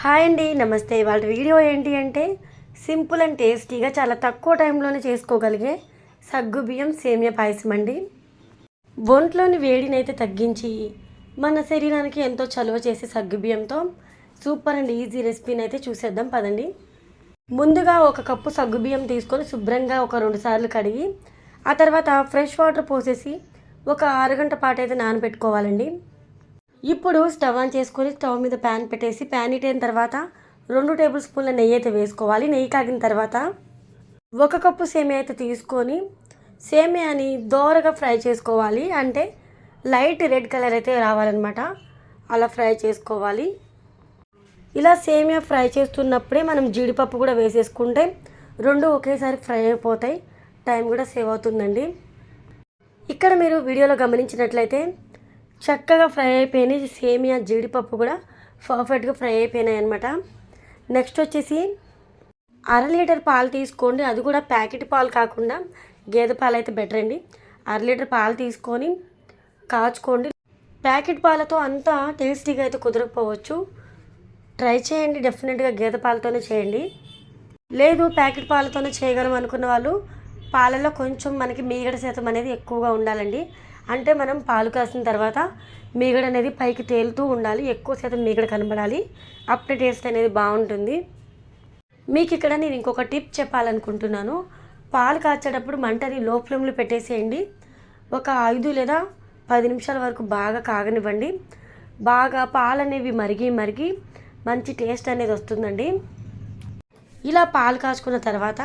Hi అండి నమస్తే. వాళ్ళ వీడియో ఏంటి అంటే సింపుల్ అండ్ టేస్టీగా చాలా తక్కువ టైంలోనే చేసుకోగలిగే సగ్గు బియ్యం సేమియా పాయసం అండి. ఒంట్లోని వేడిని అయితే తగ్గించి మన శరీరానికి ఎంతో చలువ చేసే సగ్గు బియ్యంతో సూపర్ అండ్ ఈజీ రెసిపీని అయితే చూసేద్దాం పదండి. ముందుగా ఒక కప్పు సగ్గు బియ్యం తీసుకొని శుభ్రంగా ఒక రెండు సార్లు కడిగి ఆ తర్వాత ఫ్రెష్ వాటర్ పోసేసి ఒక అరగంట పాటు అయితే నానబెట్టుకోవాలండి. ఇప్పుడు స్టవ్ ఆన్ చేసుకొని స్టవ్ మీద ప్యాన్ పెట్టేసి ప్యాన్ హీట్ అయిన తర్వాత రెండు టేబుల్ స్పూన్ల నెయ్యి అయితే వేసుకోవాలి. నెయ్యి కాగిన తర్వాత ఒక కప్పు సేమియా అయితే తీసుకొని సేమియాని దోరగా ఫ్రై చేసుకోవాలి. అంటే లైట్ రెడ్ కలర్ అయితే రావాలన్నమాట. అలా ఫ్రై చేసుకోవాలి. ఇలా సేమియా ఫ్రై చేస్తున్నప్పుడే మనం జీడిపప్పు కూడా వేసేసుకుంటే రెండు ఒకేసారి ఫ్రై అయిపోతాయి. టైం కూడా సేవ్ అవుతుందండి. ఇక్కడ మీరు వీడియోలో గమనించినట్లయితే చక్కగా ఫ్రై అయిపోయినాయి. సేమియా జీడిపప్పు కూడా పర్ఫెక్ట్గా ఫ్రై అయిపోయినాయి అనమాట నెక్స్ట్ వచ్చేసి అర లీటర్ పాలు తీసుకోండి. అది కూడా ప్యాకెట్ పాలు కాకుండా గేదె పాలు అయితే బెటర్ అండి. అర లీటర్ పాలు తీసుకొని కాచుకోండి. ప్యాకెట్ పాలతో అంతా టేస్టీగా అయితే కుదరకపోవచ్చు. ట్రై చేయండి. డెఫినెట్గా గేదె పాలతోనే చేయండి. లేదు ప్యాకెట్ పాలతోనే చేయగలం అనుకున్న వాళ్ళు పాలలో కొంచెం మనకి మీగడ శాతం అనేది ఎక్కువగా ఉండాలండి. అంటే మనం పాలు కాసిన తర్వాత మీగడ అనేది పైకి తేలుతూ ఉండాలి. ఎక్కువ శాతం మీగడ కనబడాలి. అప్పుడే టేస్ట్ అనేది బాగుంటుంది. మీకు ఇక్కడ నేను ఇంకొక టిప్ చెప్పాలనుకుంటున్నాను. పాలు కాచేటప్పుడు మంటని లో ఫ్లేమ్లో పెట్టేసేయండి. ఒక ఐదు లేదా పది నిమిషాల వరకు బాగా కాగనివ్వండి. బాగా పాలు అనేవి మరిగి మరిగి మంచి టేస్ట్ అనేది వస్తుందండి. ఇలా పాలు కాచుకున్న తర్వాత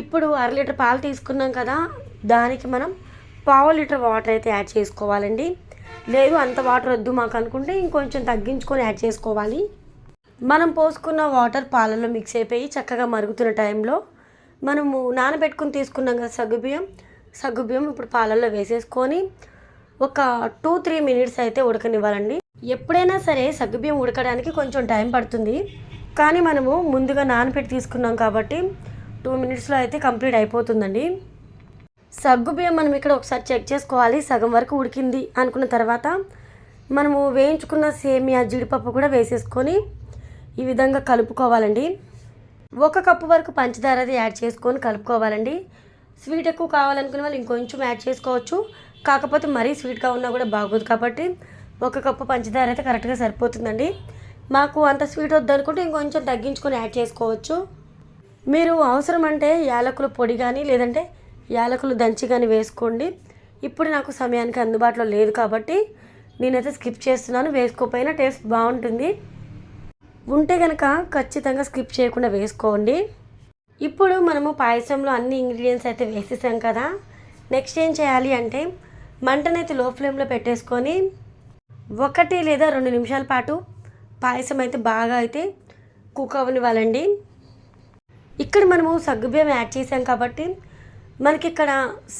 ఇప్పుడు అర లీటర్ పాలు తీసుకున్నాం కదా. దానికి మనం పావు లీటర్ వాటర్ అయితే యాడ్ చేసుకోవాలండి. లేదు అంత వాటర్ వద్దు మాకు అనుకుంటే ఇంకొంచెం తగ్గించుకొని యాడ్ చేసుకోవాలి. మనం పోసుకున్న వాటర్ పాలలో మిక్స్ అయిపోయి చక్కగా మరుగుతున్న టైంలో మనము నానబెట్టుకుని తీసుకున్నాం కదా సగ్గుబియ్యం సగ్గుబియ్యం ఇప్పుడు పాలల్లో వేసేసుకొని ఒక టూ త్రీ మినిట్స్ అయితే ఉడకనివ్వాలండి. ఎప్పుడైనా సరే సగ్గుబియ్యం ఉడకడానికి కొంచెం టైం పడుతుంది. కానీ మనము ముందుగా నానబెట్టి తీసుకున్నాం కాబట్టి టూ మినిట్స్లో అయితే కంప్లీట్ అయిపోతుందండి. సగ్గు బియ్యం మనం ఇక్కడ ఒకసారి చెక్ చేసుకోవాలి. సగం వరకు ఉడికింది అనుకున్న తర్వాత మనము వేయించుకున్న సేమియా జీడిపప్పు కూడా వేసేసుకొని ఈ విధంగా కలుపుకోవాలండి. ఒక కప్పు వరకు పంచదార అది యాడ్ చేసుకొని కలుపుకోవాలండి. స్వీట్ ఎక్కువ కావాలనుకునే వాళ్ళు ఇంకొంచెం యాడ్ చేసుకోవచ్చు. కాకపోతే మరీ స్వీట్గా ఉన్నా కూడా బాగోదు కాబట్టి ఒక కప్పు పంచదార అయితే కరెక్ట్గా సరిపోతుందండి. మాకు అంత స్వీట్ వద్దనుకుంటే ఇంకొంచెం తగ్గించుకొని యాడ్ చేసుకోవచ్చు. మీరు అవసరం అంటే యాలకుల పొడి కానీ లేదంటే యాలకులు దంచి కానీ వేసుకోండి. ఇప్పుడు నాకు సమయానికి అందుబాటులో లేదు కాబట్టి నేనైతే స్కిప్ చేస్తున్నాను. వేసుకోకపోయినా టేస్ట్ బాగుంటుంది. ఉంటే కనుక ఖచ్చితంగా స్కిప్ చేయకుండా వేసుకోండి. ఇప్పుడు మనము పాయసంలో అన్ని ఇంగ్రీడియంట్స్ అయితే వేసేసాం కదా. నెక్స్ట్ ఏం చేయాలి అంటే మంటనైతే లో ఫ్లేమ్లో పెట్టేసుకొని ఒకటి లేదా రెండు నిమిషాల పాటు పాయసం అయితే బాగా అయితే కుక్ అవనివ్వాలండి ఇక్కడ మనము సగ్గుబియ్యం యాడ్ చేసాం కాబట్టి మనకి ఇక్కడ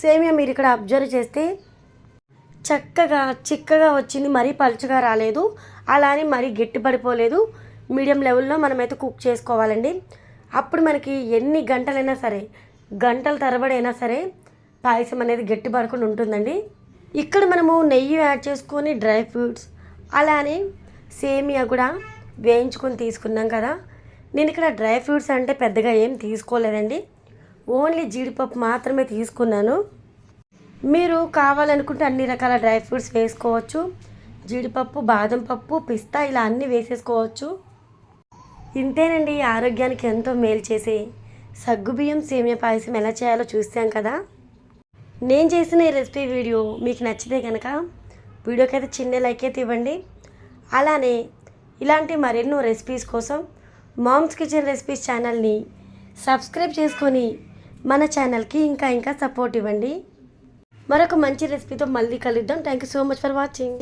సేమియా మీరు ఇక్కడ అబ్జర్వ్ చేస్తే చక్కగా చిక్కగా వచ్చింది మరీ పలుచగా రాలేదు. అలానే మరీ గట్టి పడిపోలేదు మీడియం లెవెల్లో మనమైతే కుక్ చేసుకోవాలండి. అప్పుడు మనకి ఎన్ని గంటలైనా సరే గంటల తరబడి అయినా సరే పాయసం అనేది గట్టి పడకుండా ఉంటుందండి. ఇక్కడ మనము నెయ్యి యాడ్ చేసుకొని డ్రై ఫ్రూట్స్ అలానే సేమియా కూడా వేయించుకొని తీసుకున్నాం కదా. నేను ఇక్కడ డ్రై ఫ్రూట్స్ అంటే పెద్దగా ఏం తీసుకోలేదండి. ఓన్లీ జీడిపప్పు మాత్రమే తీసుకున్నాను. మీరు కావాలనుకుంటే అన్ని రకాల డ్రై ఫ్రూట్స్ వేసుకోవచ్చు. జీడిపప్పు బాదం పప్పు పిస్తా ఇలా అన్నీ వేసేసుకోవచ్చు. ఇంతేనండి ఆరోగ్యానికి ఎంతో మేలు చేసే సగ్గుబియ్యం సేమియా పాయసం ఎలా చేయాలో చూసాం కదా? నేను చేసిన ఈ రెసిపీ వీడియో మీకు నచ్చితే కనుక వీడియోకి అయితే చిన్న లైక్ అయితే ఇవ్వండి. అలానే ఇలాంటి మరెన్నో రెసిపీస్ కోసం మామ్స్ కిచెన్ రెసిపీస్ ఛానల్ని సబ్స్క్రైబ్ చేసుకొని మన ఛానల్కి ఇంకా ఇంకా సపోర్ట్ ఇవ్వండి. మరొక మంచి రెసిపీతో మళ్ళీ కలుద్దాం. Thank you so much for watching